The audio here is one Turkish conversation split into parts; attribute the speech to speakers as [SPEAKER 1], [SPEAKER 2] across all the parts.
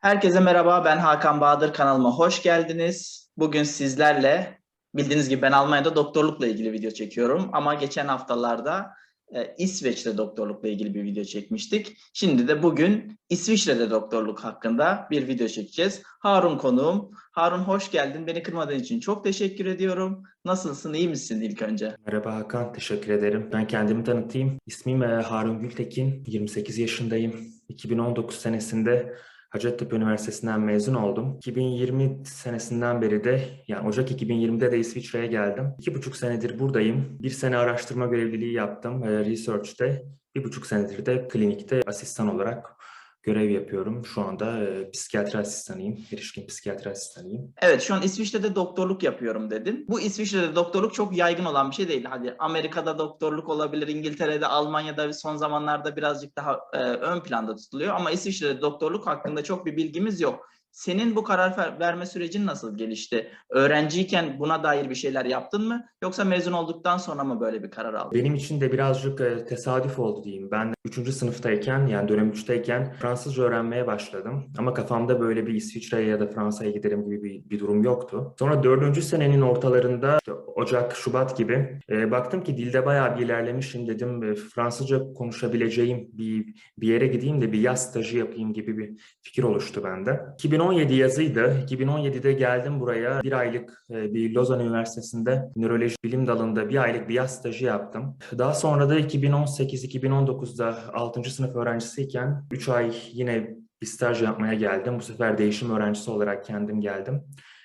[SPEAKER 1] Herkese merhaba, ben Hakan Bahadır kanalıma hoş geldiniz. Bugün sizlerle bildiğiniz gibi ben Almanya'da doktorlukla ilgili video çekiyorum ama geçen haftalarda e, İsveç'te doktorlukla ilgili bir video çekmiştik. Şimdi de bugün İsviçre'de doktorluk hakkında bir video çekeceğiz. Harun konuğum. Harun hoş geldin. Beni kırmadığın için çok teşekkür ediyorum. Nasılsın, iyi misin ilk önce?
[SPEAKER 2] Merhaba Hakan, teşekkür ederim. Ben kendimi tanıtayım. İsmim e, Harun Gültekin, 28 yaşındayım. 2019 senesinde Hacettepe Üniversitesi'nden mezun oldum. 2020 senesinden beri de, yani Ocak 2020'de de İsviçre'ye geldim. İki buçuk senedir buradayım. Bir sene araştırma görevliliği yaptım, e, research'te. Bir buçuk senedir de klinikte asistan olarak görev yapıyorum. Şu anda e, psikiyatri asistanıyım, erişkin psikiyatri asistanıyım.
[SPEAKER 1] Evet, şu an İsviçre'de doktorluk yapıyorum dedin. Bu İsviçre'de doktorluk çok yaygın olan bir şey değil. Hadi Amerika'da doktorluk olabilir, İngiltere'de, Almanya'da son zamanlarda birazcık daha e, ön planda tutuluyor. Ama İsviçre'de doktorluk hakkında çok bir bilgimiz yok. Senin bu karar ver- verme sürecin nasıl gelişti? Öğrenciyken buna dair bir şeyler yaptın mı? Yoksa mezun olduktan sonra mı böyle bir karar aldın?
[SPEAKER 2] Benim için de birazcık e, tesadüf oldu diyeyim. Ben 3. sınıftayken yani dönem 3'teyken Fransızca öğrenmeye başladım. Ama kafamda böyle bir İsviçre'ye ya da Fransa'ya giderim gibi bir, bir durum yoktu. Sonra 4. senenin ortalarında işte Ocak, Şubat gibi e, baktım ki dilde bayağı bir ilerlemişim dedim. e, Fransızca konuşabileceğim bir, bir yere gideyim de bir yaz stajı yapayım gibi bir fikir oluştu bende. 2017 yazıydı. 2017'de geldim buraya. Bir aylık e, bir Lozan Üniversitesi'nde nöroloji bilim dalında bir aylık bir yaz stajı yaptım. Daha sonra da 2018-2019'da 6. sınıf öğrencisiyken 3 ay yine bir staj yapmaya geldim. Bu sefer değişim öğrencisi olarak kendim geldim.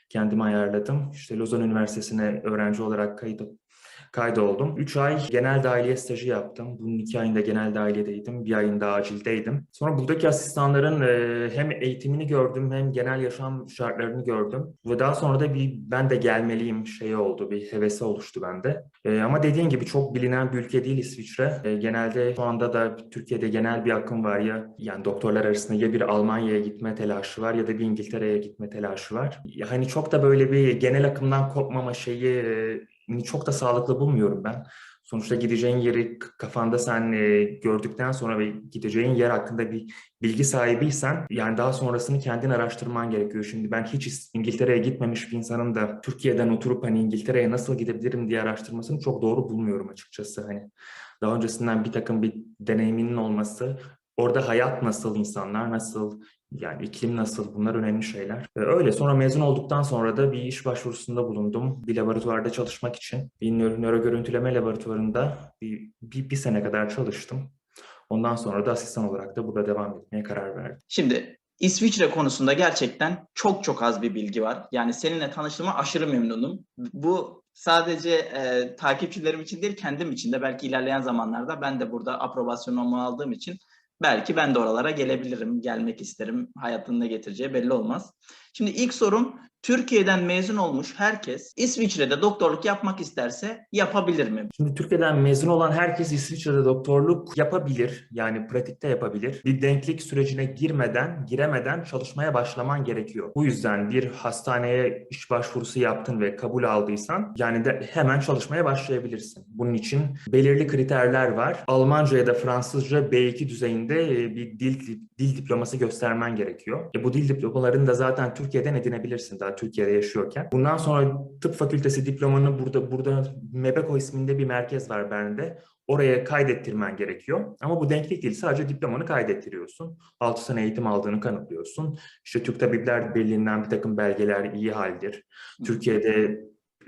[SPEAKER 2] Kendimi ayarladım. İşte Lozan Üniversitesi'ne öğrenci olarak kayıt kaydoldum. 3 ay genel dahiliye stajı yaptım. Bunun 2 ayında genel dahiliyedeydim. Bir ayında acildeydim. Sonra buradaki asistanların e, hem eğitimini gördüm hem genel yaşam şartlarını gördüm. Ve daha sonra da bir ben de gelmeliyim şeyi oldu. Bir hevesi oluştu bende. E, ama dediğin gibi çok bilinen bir ülke değil İsviçre. E, genelde şu anda da Türkiye'de genel bir akım var ya yani doktorlar arasında ya bir Almanya'ya gitme telaşı var ya da bir İngiltere'ye gitme telaşı var. Hani çok da böyle bir genel akımdan kopmama şeyi çok da sağlıklı bulmuyorum ben. Sonuçta gideceğin yeri kafanda sen e, gördükten sonra ve gideceğin yer hakkında bir bilgi sahibiysen yani daha sonrasını kendin araştırman gerekiyor. Şimdi ben hiç İngiltere'ye gitmemiş bir insanın da Türkiye'den oturup hani İngiltere'ye nasıl gidebilirim diye araştırmasını çok doğru bulmuyorum açıkçası. Hani daha öncesinden bir takım bir deneyiminin olması, orada hayat nasıl, insanlar nasıl, yani iklim nasıl bunlar önemli şeyler. Ee, Öyle sonra mezun olduktan sonra da bir iş başvurusunda bulundum. Bir laboratuvarda çalışmak için. Bir nöro, nöro görüntüleme laboratuvarında bir, bir, bir sene kadar çalıştım. Ondan sonra da asistan olarak da burada devam etmeye karar verdim.
[SPEAKER 1] Şimdi İsviçre konusunda gerçekten çok çok az bir bilgi var. Yani seninle tanıştığıma aşırı memnunum. Bu sadece e, takipçilerim için değil kendim için de belki ilerleyen zamanlarda ben de burada aprobasyonumu aldığım için belki ben de oralara gelebilirim, gelmek isterim. Hayatın ne getireceği belli olmaz. Şimdi ilk sorum Türkiye'den mezun olmuş herkes İsviçre'de doktorluk yapmak isterse yapabilir mi?
[SPEAKER 2] Şimdi Türkiye'den mezun olan herkes İsviçre'de doktorluk yapabilir. Yani pratikte yapabilir. Bir denklik sürecine girmeden, giremeden çalışmaya başlaman gerekiyor. Bu yüzden bir hastaneye iş başvurusu yaptın ve kabul aldıysan yani de hemen çalışmaya başlayabilirsin. Bunun için belirli kriterler var. Almanca ya da Fransızca B2 düzeyinde e, bir dil dil diploması göstermen gerekiyor. E bu dil diplomalarını da zaten Türkiye'den edinebilirsin daha Türkiye'de yaşıyorken. Bundan sonra tıp fakültesi diplomanı burada burada Mebeko isminde bir merkez var Bern'de. Oraya kaydettirmen gerekiyor. Ama bu denklik değil. Sadece diplomanı kaydettiriyorsun. 6 sene eğitim aldığını kanıtlıyorsun. İşte Türk Tabipler Birliği'nden bir takım belgeler iyi haldir. Türkiye'de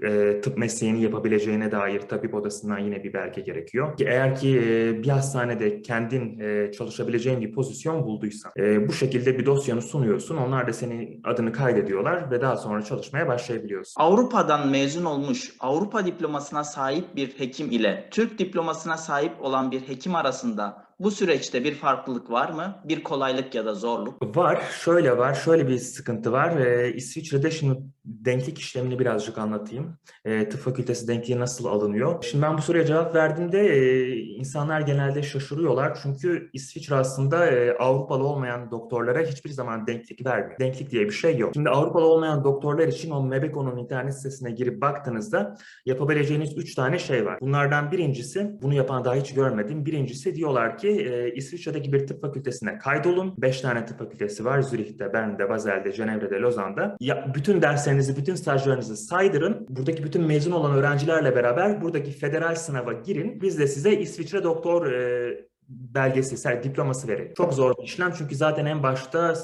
[SPEAKER 2] e, tıp mesleğini yapabileceğine dair tabip odasından yine bir belge gerekiyor. Ki eğer ki e, bir hastanede kendin e, çalışabileceğin bir pozisyon bulduysan e, bu şekilde bir dosyanı sunuyorsun. Onlar da senin adını kaydediyorlar ve daha sonra çalışmaya başlayabiliyorsun.
[SPEAKER 1] Avrupa'dan mezun olmuş, Avrupa diplomasına sahip bir hekim ile Türk diplomasına sahip olan bir hekim arasında bu süreçte bir farklılık var mı? Bir kolaylık ya da zorluk?
[SPEAKER 2] Var, şöyle var, şöyle bir sıkıntı var. Ee, İsviçre'de şimdi denklik işlemini birazcık anlatayım. Ee, tıp fakültesi denkliği nasıl alınıyor? Şimdi ben bu soruya cevap verdiğimde e, insanlar genelde şaşırıyorlar. Çünkü İsviçre aslında e, Avrupalı olmayan doktorlara hiçbir zaman denklik vermiyor. Denklik diye bir şey yok. Şimdi Avrupalı olmayan doktorlar için o Mebeco'nun internet sitesine girip baktığınızda yapabileceğiniz üç tane şey var. Bunlardan birincisi, bunu yapan daha hiç görmedim. Birincisi diyorlar ki ki e, İsviçre'deki bir tıp fakültesine kaydolun. 5 tane tıp fakültesi var. Zürih'te, Bern'de, Basel'de, Cenevre'de, Lozan'da. Ya, bütün derslerinizi, bütün stajlarınızı saydırın. Buradaki bütün mezun olan öğrencilerle beraber buradaki federal sınava girin. Biz de size İsviçre doktor e, belgesi, ser- diploması verelim. Çok zor bir işlem çünkü zaten en başta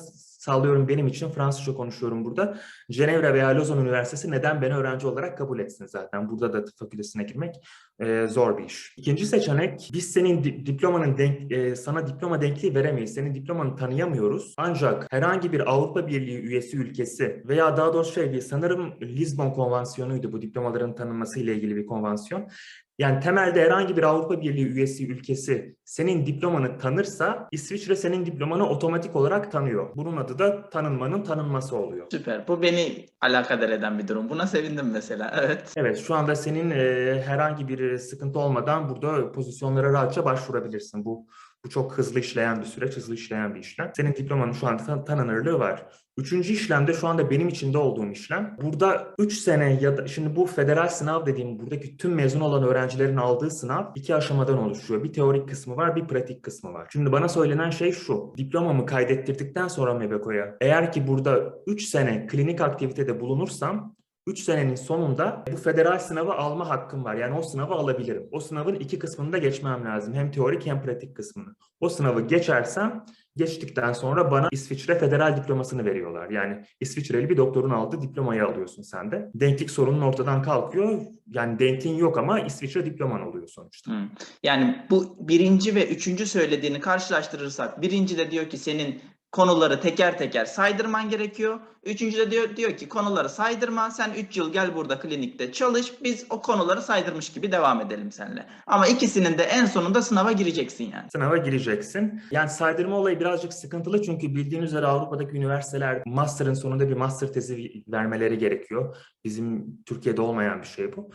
[SPEAKER 2] sallıyorum benim için Fransızca konuşuyorum burada. Cenevre veya Lozan Üniversitesi neden beni öğrenci olarak kabul etsin zaten. Burada da tıp fakültesine girmek e, zor bir iş. İkinci seçenek biz senin di- diplomanın denk, e, sana diploma denkliği veremeyiz. Senin diplomanı tanıyamıyoruz. Ancak herhangi bir Avrupa Birliği üyesi ülkesi veya daha doğrusu şey sanırım Lisbon Konvansiyonu'ydu bu diplomaların tanınması ile ilgili bir konvansiyon. Yani temelde herhangi bir Avrupa Birliği üyesi ülkesi senin diplomanı tanırsa İsviçre senin diplomanı otomatik olarak tanıyor. Bunun adı da tanınmanın tanınması oluyor.
[SPEAKER 1] Süper. Bu beni alakadar eden bir durum. Buna sevindim mesela. Evet.
[SPEAKER 2] Evet şu anda senin e, herhangi bir sıkıntı olmadan burada pozisyonlara rahatça başvurabilirsin. Bu bu çok hızlı işleyen bir süreç, hızlı işleyen bir işlem. Senin diplomanın şu anda tan- tanınırlığı var. Üçüncü işlemde şu anda benim içinde olduğum işlem. Burada 3 sene ya da şimdi bu federal sınav dediğim buradaki tüm mezun olan öğrencilerin aldığı sınav iki aşamadan oluşuyor. Bir teorik kısmı var, bir pratik kısmı var. Şimdi bana söylenen şey şu. Diplomamı kaydettirdikten sonra MEBEKO'ya eğer ki burada 3 sene klinik aktivitede bulunursam 3 senenin sonunda bu federal sınavı alma hakkım var. Yani o sınavı alabilirim. O sınavın iki kısmını da geçmem lazım. Hem teorik hem pratik kısmını. O sınavı geçersem geçtikten sonra bana İsviçre federal diplomasını veriyorlar. Yani İsviçreli bir doktorun aldığı diplomayı alıyorsun sen de. Denklik sorunun ortadan kalkıyor. Yani denkliğin yok ama İsviçre diploman oluyor sonuçta.
[SPEAKER 1] Hı. Yani bu birinci ve üçüncü söylediğini karşılaştırırsak birinci de diyor ki senin konuları teker teker saydırman gerekiyor. Üçüncü de diyor, diyor ki konuları saydırma. Sen 3 yıl gel burada klinikte çalış. Biz o konuları saydırmış gibi devam edelim seninle. Ama ikisinin de en sonunda sınava gireceksin yani.
[SPEAKER 2] Sınava gireceksin. Yani saydırma olayı birazcık sıkıntılı çünkü bildiğin üzere Avrupa'daki üniversiteler master'ın sonunda bir master tezi vermeleri gerekiyor. Bizim Türkiye'de olmayan bir şey bu.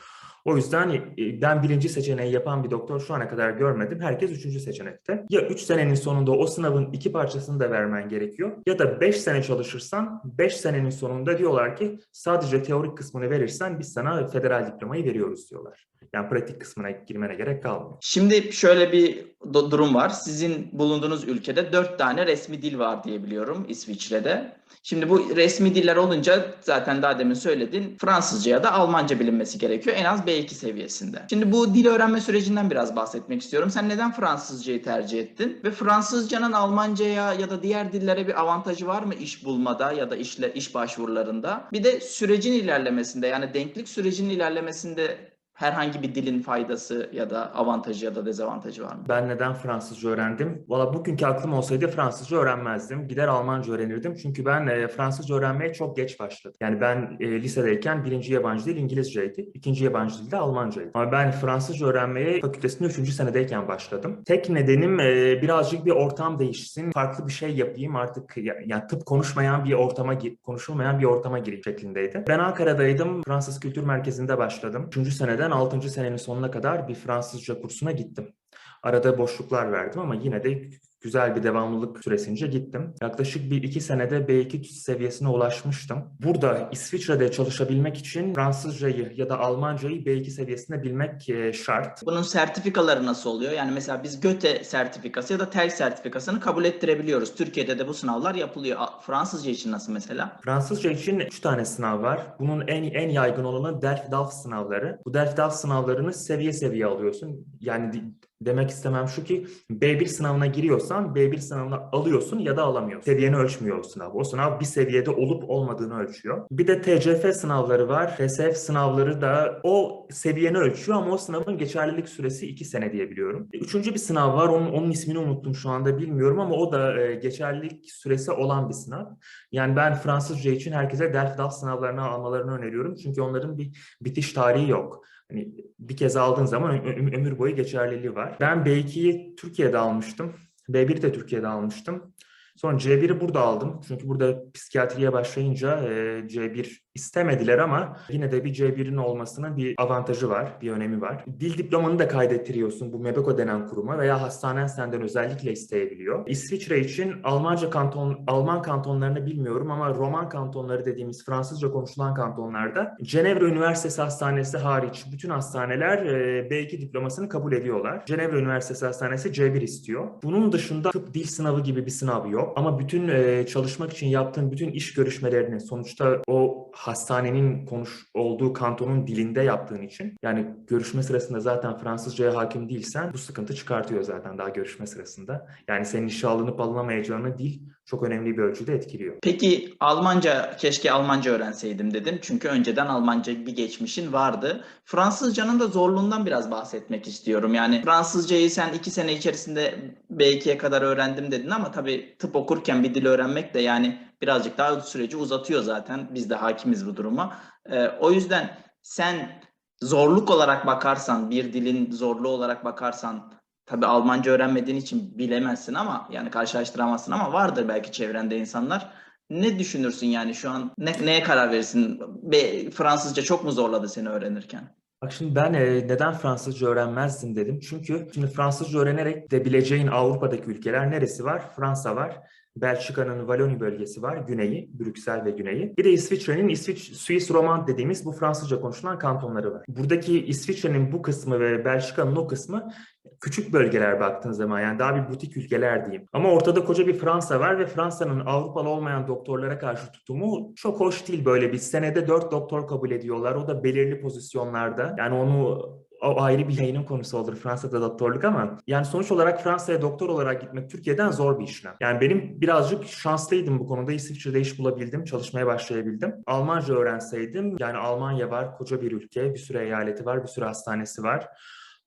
[SPEAKER 2] O yüzden e, ben birinci seçeneği yapan bir doktor şu ana kadar görmedim. Herkes üçüncü seçenekte. Ya üç senenin sonunda o sınavın iki parçasını da vermen gerekiyor. Ya da beş sene çalışırsan beş senenin sonunda diyorlar ki sadece teorik kısmını verirsen biz sana federal diplomayı veriyoruz diyorlar. Yani pratik kısmına girmene gerek kalmıyor.
[SPEAKER 1] Şimdi şöyle bir durum var. Sizin bulunduğunuz ülkede dört tane resmi dil var diye biliyorum İsviçre'de. Şimdi bu resmi diller olunca zaten daha demin söyledin Fransızca ya da Almanca bilinmesi gerekiyor en az B2 seviyesinde. Şimdi bu dil öğrenme sürecinden biraz bahsetmek istiyorum. Sen neden Fransızcayı tercih ettin? Ve Fransızcanın Almancaya ya da diğer dillere bir avantajı var mı iş bulmada ya da işle iş başvurularında? Bir de sürecin ilerlemesinde yani denklik sürecinin ilerlemesinde herhangi bir dilin faydası ya da avantajı ya da dezavantajı var mı?
[SPEAKER 2] Ben neden Fransızca öğrendim? Valla bugünkü aklım olsaydı Fransızca öğrenmezdim. Gider Almanca öğrenirdim. Çünkü ben e, Fransızca öğrenmeye çok geç başladım. Yani ben e, lisedeyken birinci yabancı dil İngilizceydi. İkinci yabancı dil de Almancaydı. Ama ben Fransızca öğrenmeye fakültesinde üçüncü senedeyken başladım. Tek nedenim e, birazcık bir ortam değişsin. Farklı bir şey yapayım artık. Ya, yani tıp konuşmayan bir ortama, konuşulmayan bir ortama gireyim şeklindeydi. Ben Ankara'daydım. Fransız Kültür Merkezi'nde başladım. Üçüncü seneden altıncı senenin sonuna kadar bir Fransızca kursuna gittim. Arada boşluklar verdim ama yine de güzel bir devamlılık süresince gittim. Yaklaşık bir iki senede B2 seviyesine ulaşmıştım. Burada İsviçre'de çalışabilmek için Fransızcayı ya da Almancayı B2 seviyesinde bilmek e, şart.
[SPEAKER 1] Bunun sertifikaları nasıl oluyor? Yani mesela biz Göte sertifikası ya da TEL sertifikasını kabul ettirebiliyoruz. Türkiye'de de bu sınavlar yapılıyor. Fransızca için nasıl mesela?
[SPEAKER 2] Fransızca için 3 tane sınav var. Bunun en en yaygın olanı Delft-DALF sınavları. Bu Delft-DALF sınavlarını seviye seviye alıyorsun. Yani demek istemem şu ki B1 sınavına giriyorsan B1 sınavına alıyorsun ya da alamıyorsun. Seviyeni ölçmüyor o sınav. O sınav bir seviyede olup olmadığını ölçüyor. Bir de TCF sınavları var. TSF sınavları da o seviyeni ölçüyor ama o sınavın geçerlilik süresi 2 sene diye biliyorum. Üçüncü bir sınav var. Onun, onun ismini unuttum şu anda bilmiyorum ama o da e, geçerlilik süresi olan bir sınav. Yani ben Fransızca için herkese Delft-DALF sınavlarını almalarını öneriyorum. Çünkü onların bir bitiş tarihi yok. Hani bir kez aldığın zaman ömür boyu geçerliliği var. Ben B2'yi Türkiye'de almıştım. B1'i de Türkiye'de almıştım. Sonra C1'i burada aldım. Çünkü burada psikiyatriye başlayınca e, C1 istemediler ama yine de bir C1'in olmasının bir avantajı var, bir önemi var. Dil diplomanı da kaydettiriyorsun bu MEBEKO denen kuruma veya hastanen senden özellikle isteyebiliyor. İsviçre için Almanca kanton, Alman kantonlarını bilmiyorum ama Roman kantonları dediğimiz Fransızca konuşulan kantonlarda Cenevre Üniversitesi Hastanesi hariç bütün hastaneler e, B2 diplomasını kabul ediyorlar. Cenevre Üniversitesi Hastanesi C1 istiyor. Bunun dışında tıp dil sınavı gibi bir sınav yok. Ama bütün e, çalışmak için yaptığın bütün iş görüşmelerini sonuçta o hastanenin konuş olduğu kantonun dilinde yaptığın için yani görüşme sırasında zaten Fransızcaya hakim değilsen bu sıkıntı çıkartıyor zaten daha görüşme sırasında. Yani senin işe alınıp alınamayacağını dil çok önemli bir ölçüde etkiliyor.
[SPEAKER 1] Peki Almanca keşke Almanca öğrenseydim dedin. Çünkü önceden Almanca bir geçmişin vardı. Fransızcanın da zorluğundan biraz bahsetmek istiyorum. Yani Fransızcayı sen iki sene içerisinde B2'ye kadar öğrendim dedin ama tabii tıp okurken bir dil öğrenmek de yani birazcık daha süreci uzatıyor zaten. Biz de hakimiz bu duruma. Ee, o yüzden sen zorluk olarak bakarsan, bir dilin zorluğu olarak bakarsan Tabii Almanca öğrenmediğin için bilemezsin ama yani karşılaştıramazsın ama vardır belki çevrende insanlar. Ne düşünürsün yani şu an ne, neye karar verirsin? Be, Fransızca çok mu zorladı seni öğrenirken?
[SPEAKER 2] Bak şimdi ben e, neden Fransızca öğrenmezdim dedim. Çünkü şimdi Fransızca öğrenerek de bileceğin Avrupa'daki ülkeler neresi var? Fransa var. Belçika'nın Vallonie bölgesi var, güneyi, Brüksel ve güneyi. Bir de İsviçre'nin İsviç, Suisse Romand dediğimiz bu Fransızca konuşulan kantonları var. Buradaki İsviçre'nin bu kısmı ve Belçika'nın o kısmı küçük bölgeler baktığın zaman yani daha bir butik ülkeler diyeyim. Ama ortada koca bir Fransa var ve Fransa'nın Avrupalı olmayan doktorlara karşı tutumu çok hoş değil böyle bir senede dört doktor kabul ediyorlar. O da belirli pozisyonlarda. Yani onu o ayrı bir yayının konusu olur Fransa'da doktorluk ama yani sonuç olarak Fransa'ya doktor olarak gitmek Türkiye'den zor bir işlem. Yani benim birazcık şanslıydım bu konuda. İsviçre'de iş bulabildim, çalışmaya başlayabildim. Almanca öğrenseydim yani Almanya var, koca bir ülke, bir sürü eyaleti var, bir sürü hastanesi var.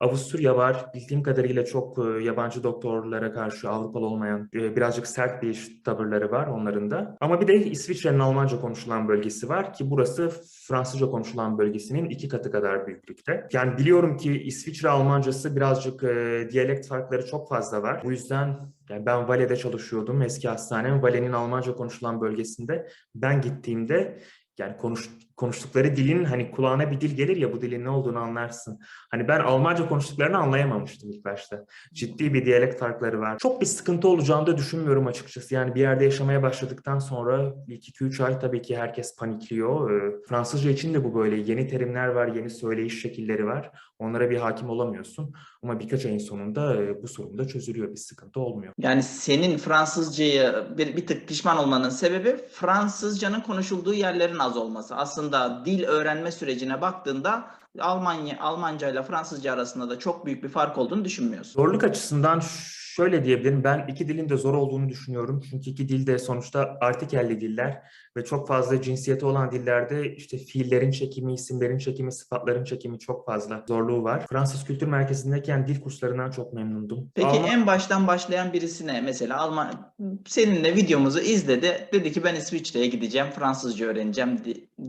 [SPEAKER 2] Avusturya var. Bildiğim kadarıyla çok e, yabancı doktorlara karşı Avrupalı olmayan e, birazcık sert bir tavırları var onların da. Ama bir de İsviçre'nin Almanca konuşulan bölgesi var ki burası Fransızca konuşulan bölgesinin iki katı kadar büyüklükte. Yani biliyorum ki İsviçre Almancası birazcık e, diyalekt farkları çok fazla var. Bu yüzden yani ben Vale'de çalışıyordum. Eski hastanem Vale'nin Almanca konuşulan bölgesinde. Ben gittiğimde yani konuş, konuştukları dilin hani kulağına bir dil gelir ya bu dilin ne olduğunu anlarsın. Hani ben Almanca konuştuklarını anlayamamıştım ilk başta. Ciddi bir diyalekt farkları var. Çok bir sıkıntı olacağını da düşünmüyorum açıkçası. Yani bir yerde yaşamaya başladıktan sonra ilk 2-3 ay tabii ki herkes panikliyor. Ee, Fransızca için de bu böyle. Yeni terimler var, yeni söyleyiş şekilleri var. Onlara bir hakim olamıyorsun. Ama birkaç ayın sonunda e, bu sorun da çözülüyor. Bir sıkıntı olmuyor.
[SPEAKER 1] Yani senin Fransızcayı bir, bir tık pişman olmanın sebebi Fransızcanın konuşulduğu yerlerin az olması. Aslında dil öğrenme sürecine baktığında Almanya Almanca ile Fransızca arasında da çok büyük bir fark olduğunu düşünmüyorsun.
[SPEAKER 2] Zorluk açısından şöyle diyebilirim. Ben iki dilin de zor olduğunu düşünüyorum. Çünkü iki dil de sonuçta artikelli diller ve çok fazla cinsiyeti olan dillerde işte fiillerin çekimi, isimlerin çekimi, sıfatların çekimi çok fazla zorluğu var. Fransız Kültür Merkezi'ndeyken dil kurslarından çok memnundum.
[SPEAKER 1] Peki
[SPEAKER 2] Alman...
[SPEAKER 1] en baştan başlayan birisine mesela Alman seninle videomuzu izledi. Dedi ki ben İsviçre'ye gideceğim, Fransızca öğreneceğim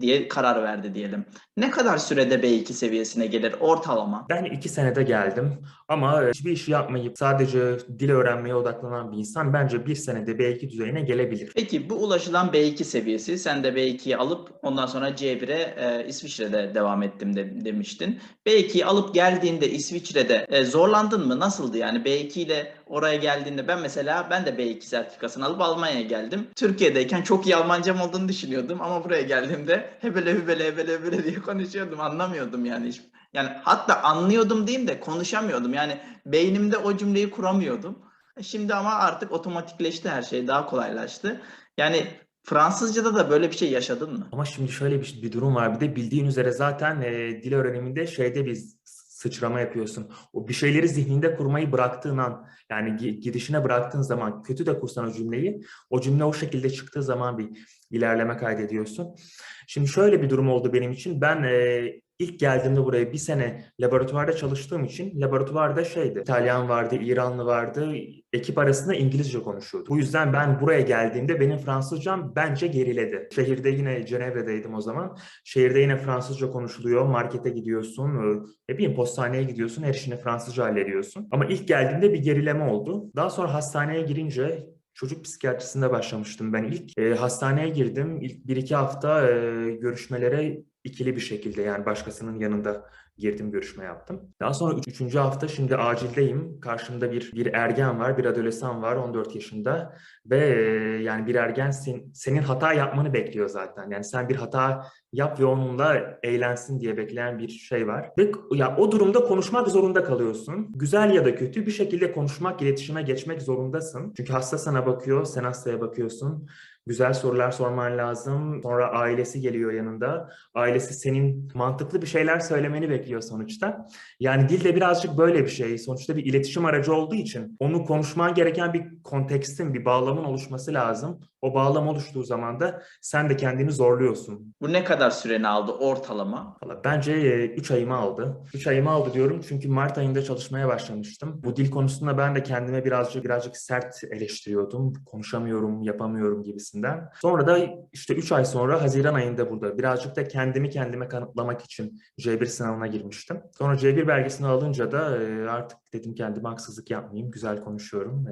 [SPEAKER 1] diye karar verdi diyelim. Ne kadar sürede B2 seviyesine gelir ortalama?
[SPEAKER 2] Ben iki senede geldim ama hiçbir iş yapmayıp sadece dil öğrenmeye odaklanan bir insan bence bir senede B2 düzeyine gelebilir.
[SPEAKER 1] Peki bu ulaşılan B2 seviyesi sen de B2'yi alıp ondan sonra C1'e e, İsviçre'de devam ettim de, demiştin. B2'yi alıp geldiğinde İsviçre'de e, zorlandın mı? Nasıldı yani B2 ile oraya geldiğinde ben mesela ben de B2 sertifikasını alıp Almanya'ya geldim. Türkiye'deyken çok iyi Almancam olduğunu düşünüyordum ama buraya geldiğimde hebele hebele hebele hebele diye konuşuyordum. Anlamıyordum yani hiç. Yani hatta anlıyordum diyeyim de konuşamıyordum. Yani beynimde o cümleyi kuramıyordum. Şimdi ama artık otomatikleşti her şey. Daha kolaylaştı. Yani Fransızca'da da böyle bir şey yaşadın mı?
[SPEAKER 2] Ama şimdi şöyle bir, bir durum var. Bir de bildiğin üzere zaten e, dil öğreniminde şeyde biz sıçrama yapıyorsun. O bir şeyleri zihninde kurmayı bıraktığın an yani gidişine bıraktığın zaman kötü de kursan o cümleyi o cümle o şekilde çıktığı zaman bir ilerleme kaydediyorsun. Şimdi şöyle bir durum oldu benim için. Ben e, İlk geldiğimde buraya bir sene laboratuvarda çalıştığım için laboratuvarda şeydi. İtalyan vardı, İranlı vardı. Ekip arasında İngilizce konuşuyordu. Bu yüzden ben buraya geldiğimde benim Fransızcam bence geriledi. Şehirde yine Cenevre'deydim o zaman. Şehirde yine Fransızca konuşuluyor. Markete gidiyorsun, e, ne bileyim postaneye gidiyorsun. Her işini Fransızca hallediyorsun. Ama ilk geldiğimde bir gerileme oldu. Daha sonra hastaneye girince Çocuk psikiyatrisinde başlamıştım ben ilk. E, hastaneye girdim. İlk bir iki hafta e, görüşmelere ikili bir şekilde yani başkasının yanında girdim görüşme yaptım. Daha sonra üç, üçüncü hafta şimdi acildeyim. Karşımda bir bir ergen var, bir adolesan var 14 yaşında ve yani bir ergen sen- senin hata yapmanı bekliyor zaten. Yani sen bir hata yap ve onunla eğlensin diye bekleyen bir şey var. Ve ya o durumda konuşmak zorunda kalıyorsun. Güzel ya da kötü bir şekilde konuşmak, iletişime geçmek zorundasın. Çünkü hasta sana bakıyor, sen hastaya bakıyorsun. Güzel sorular sorman lazım. Sonra ailesi geliyor yanında. Ailesi senin mantıklı bir şeyler söylemeni bekliyor sonuçta. Yani dil de birazcık böyle bir şey. Sonuçta bir iletişim aracı olduğu için onu konuşman gereken bir kontekstin, bir bağlamın oluşması lazım. O bağlam oluştuğu zaman da sen de kendini zorluyorsun.
[SPEAKER 1] Bu ne kadar süreni aldı ortalama?
[SPEAKER 2] Valla bence 3 ayımı aldı. 3 ayımı aldı diyorum çünkü Mart ayında çalışmaya başlamıştım. Bu dil konusunda ben de kendime birazcık birazcık sert eleştiriyordum. Konuşamıyorum, yapamıyorum gibisinden. Sonra da işte 3 ay sonra Haziran ayında burada birazcık da kendimi kendime kanıtlamak için C1 sınavına girmiştim. Sonra C1 belgesini alınca da artık dedim kendime haksızlık yapmayayım. Güzel konuşuyorum.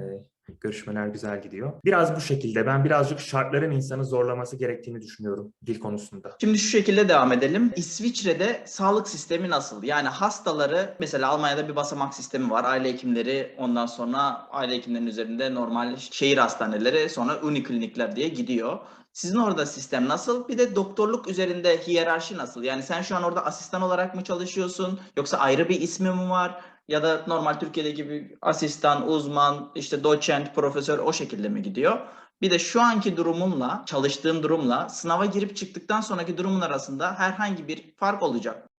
[SPEAKER 2] Görüşmeler güzel gidiyor. Biraz bu şekilde. Ben birazcık şartların insanı zorlaması gerektiğini düşünüyorum dil konusunda.
[SPEAKER 1] Şimdi şu şekilde devam edelim. İsviçre'de sağlık sistemi nasıl? Yani hastaları mesela Almanya'da bir basamak sistemi var. Aile hekimleri ondan sonra aile hekimlerinin üzerinde normal şehir hastaneleri sonra uniklinikler diye gidiyor. Sizin orada sistem nasıl? Bir de doktorluk üzerinde hiyerarşi nasıl? Yani sen şu an orada asistan olarak mı çalışıyorsun? Yoksa ayrı bir ismi mi var? Ya da normal Türkiye'de gibi asistan, uzman, işte doçent, profesör o şekilde mi gidiyor? Bir de şu anki durumunla, çalıştığın durumla sınava girip çıktıktan sonraki durumun arasında herhangi bir fark olacak.